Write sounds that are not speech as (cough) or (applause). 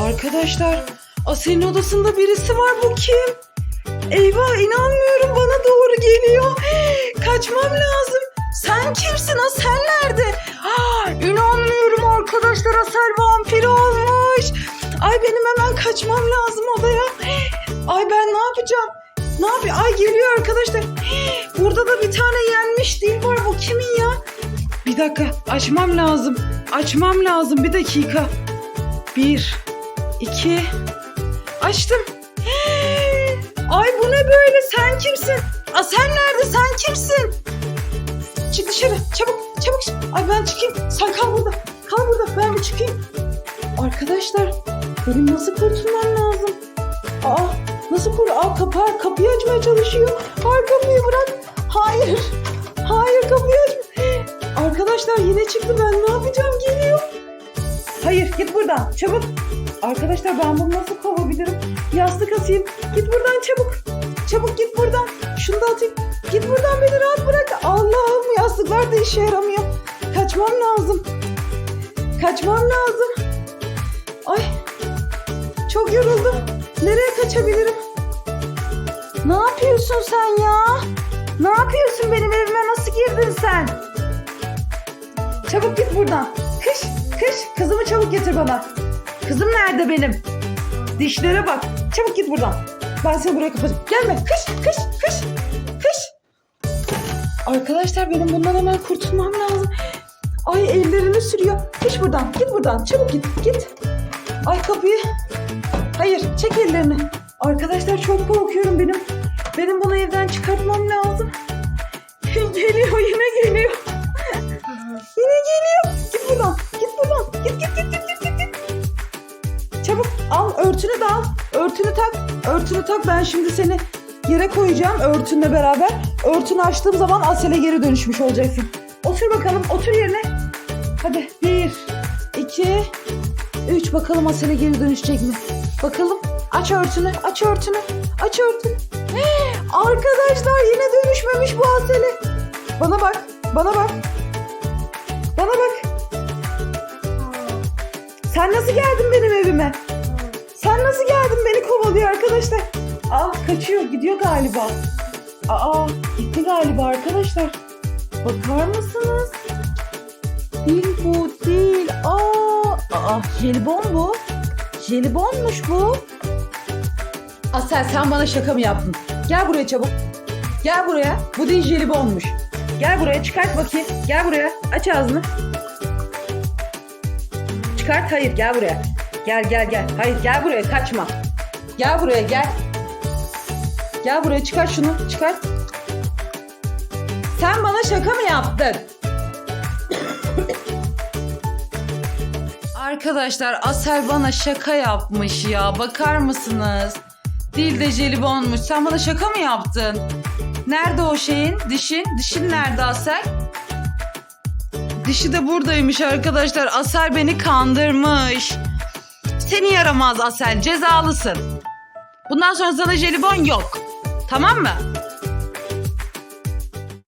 Arkadaşlar Asel'in odasında birisi var bu kim? Eyvah inanmıyorum bana doğru geliyor. (gasps) Kaçmam lazım. Sen kimsin? Asel nerede? Ah, inanmıyorum arkadaşlar Asel vampir olmuş. Ay benim hemen kaçmam lazım odaya. (gasps) Ay ben ne yapacağım? Ne yapayım? Ay geliyor arkadaşlar. (gasps) Burada da bir tane yenmiş dil var. Bu kimin ya? Bir dakika açmam lazım. Açmam lazım bir dakika. Bir, iki, açtım. Ay bu ne böyle sen kimsin? Aa, sen nerede sen kimsin? Çık dışarı çabuk çabuk. Ay ben çıkayım sen kal burada. Kal burada ben bir çıkayım. Arkadaşlar benim nasıl kurtulmam lazım? Aa nasıl kur? Aa kapı, kapıyı açmaya çalışıyor. Hayır kapıyı bırak. Hayır. Hayır kapıyı aç. Arkadaşlar yine çıktı ben ne yapacağım geliyor. Hayır git buradan çabuk. Arkadaşlar ben bunu nasıl kovabilirim? Yastık asayım. Git buradan çabuk. Çabuk git buradan. Şunu da atayım. Git buradan beni rahat bırak. Allah'ım yastıklar da işe yaramıyor. Kaçmam lazım. Kaçmam lazım. Ay çok yoruldum. Nereye kaçabilirim? Ne yapıyorsun sen ya? Ne yapıyorsun benim evime nasıl girdin sen? Çabuk git buradan. Kış, kış. Kızımı çabuk getir bana. Kızım nerede benim? Dişlere bak. Çabuk git buradan. Ben seni buraya kapatacağım. Gelme. Kış, kış, kış, kış. Arkadaşlar benim bundan hemen kurtulmam lazım. Ay ellerini sürüyor. Kış buradan. Git buradan. Çabuk git. Git. Ay kapıyı. Hayır. Çek ellerini. Arkadaşlar çok korkuyorum benim. Benim bunu evden çıkartmam lazım. (laughs) geliyor yine geliyor. Tak. Örtünü tak. Ben şimdi seni yere koyacağım örtünle beraber. Örtünü açtığım zaman Asel'e geri dönüşmüş olacaksın. Otur bakalım. Otur yerine. Hadi. Bir, iki, üç. Bakalım Asel'e geri dönüşecek mi? Bakalım. Aç örtünü. Aç örtünü. Aç örtünü. Hii, (gasps) Arkadaşlar yine dönüşmemiş bu Asel'e. Bana bak. Bana bak. Bana bak. Sen nasıl geldin benim arkadaşlar? Aa kaçıyor gidiyor galiba. Aa gitti galiba arkadaşlar. Bakar mısınız? Değil bu değil. Aa, aa jelibon bu. Jelibonmuş bu. Asel sen bana şaka mı yaptın? Gel buraya çabuk. Gel buraya. Bu değil jelibonmuş. Gel buraya çıkart bakayım. Gel buraya. Aç ağzını. Çıkart hayır gel buraya. Gel gel gel. Hayır gel buraya kaçma. Gel buraya gel. Gel buraya çıkart şunu çıkart. Sen bana şaka mı yaptın? (coughs) Arkadaşlar Asel bana şaka yapmış ya. Bakar mısınız? Dil de jelibonmuş. Sen bana şaka mı yaptın? Nerede o şeyin? Dişin? Dişin nerede Asel? Dişi de buradaymış arkadaşlar. Asel beni kandırmış. Seni yaramaz Asel. Cezalısın. Bundan sonra sana jelibon yok. Tamam mı?